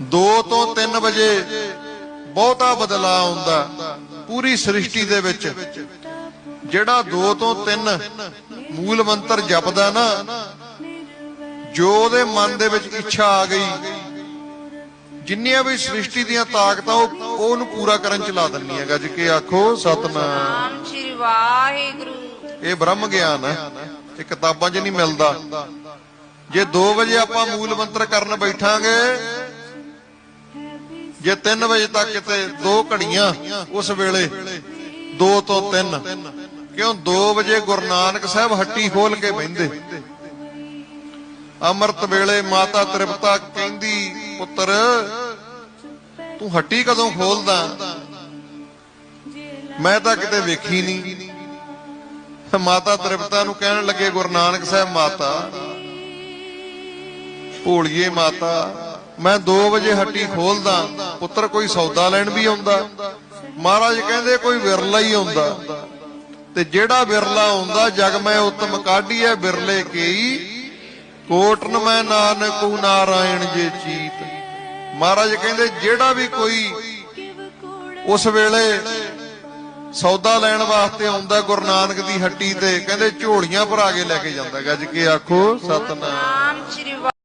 2 ਤੋਂ 3 ਵਜੇ ਬਹੁਤਾ ਬਦਲਾਅ ਆਉਂਦਾ ਪੂਰੀ ਸ੍ਰਿਸ਼ਟੀ ਦੇ ਵਿੱਚ। ਜਿਹੜਾ 2 ਤੋਂ 3 ਮੂਲ ਮੰਤਰ ਜਪਦਾ ਨਾ ਜੋ ਉਹਦੇ ਮਨ ਦੇ ਵਿੱਚ ਇੱਛਾ ਆ ਗਈ ਜਿੰਨੀਆਂ ਵੀ ਸ੍ਰਿਸ਼ਟੀ ਦੀਆਂ ਤਾਕਤਾਂ ਉਹ ਉਹ ਉਹਨੂੰ ਪੂਰਾ ਕਰਨ ਚ ਲਾ ਦਿੰਦੀਆਂ ਗੱਜ ਕੇ ਆਖੋ? ਸਤਨਾਮ। ਨਾਮ ਸ੍ਰੀ ਵਾਹਿਗੁਰੂ। ਇਹ ਬ੍ਰਹਮ ਗਿਆਨ ਹੈ ਇਹ ਕਿਤਾਬਾਂ 'ਚ ਨਹੀਂ ਮਿਲਦਾ। ਜੇ 2 ਵਜੇ ਆਪਾਂ ਮੂਲ ਮੰਤਰ ਕਰਨ ਬੈਠਾਂਗੇ ਜੇ 3 ਵਜੇ ਤੱਕ ਕਿਤੇ ਦੋ ਘੜੀਆਂ, ਉਸ ਵੇਲੇ 2 ਤੋਂ 3 ਕਿਉਂ 2 ਵਜੇ ਗੁਰੂ ਨਾਨਕ ਸਾਹਿਬ ਹੱਟੀ ਖੋਲ ਕੇ ਬਹਿੰਦੇ? ਅੰਮ੍ਰਿਤ ਵੇਲੇ ਮਾਤਾ ਤ੍ਰਿਪਤਾ ਕਹਿੰਦੀ, ਪੁੱਤਰ, ਤੂੰ ਹੱਟੀ ਕਦੋਂ ਖੋਲਦਾ ਮੈਂ ਤਾਂ ਕਿਤੇ ਵੇਖੀ ਨਹੀਂ। ਮਾਤਾ ਤ੍ਰਿਪਤਾ ਨੂੰ ਕਹਿਣ ਲੱਗੇ, ਗੁਰੂ ਨਾਨਕ ਸਾਹਿਬ ਮਾਤਾ, ਭੋਲੀਏ ਮਾਤਾ, ਮੈਂ 2 ਵਜੇ ਹੱਟੀ ਖੋਲਦਾ ਪੁੱਤਰ ਕੋਈ ਸੌਦਾ ਲੈਣ ਵੀ ਆਉਂਦਾ। ਮਹਾਰਾਜ ਕਹਿੰਦੇ ਕੋਈ ਵਿਰਲਾ ਹੀ ਆਉਂਦਾ। ਤੇ ਜਿਹੜਾ ਵਿਰਲਾ ਆਉਂਦਾ, ਜਗ ਮੈਂ ਉਤਮ ਕਾਢੀਐ ਬਿਰਲੇ ਕੇਈ। ਕੋਟਨ ਮੈਂ ਨਾਨਕੂ ਨਾਰਾਇਣ ਜੇ ਚੀਤ। ਮਹਾਰਾਜ ਕਹਿੰਦੇ ਜਿਹੜਾ ਵੀ ਕੋਈ ਉਸ ਵੇਲੇ ਸੌਦਾ ਲੈਣ ਵਾਸਤੇ ਆਉਂਦਾ ਗੁਰੂ ਨਾਨਕ ਦੀ ਹੱਟੀ ਤੇ, ਕਹਿੰਦੇ ਝੋਲੀਆਂ ਭਰਾ ਕੇ ਲੈ ਕੇ ਜਾਂਦਾ ਗੱਜ ਕੇ ਆਖੋ? ਸਤਨਾਮ, ਸ੍ਰੀ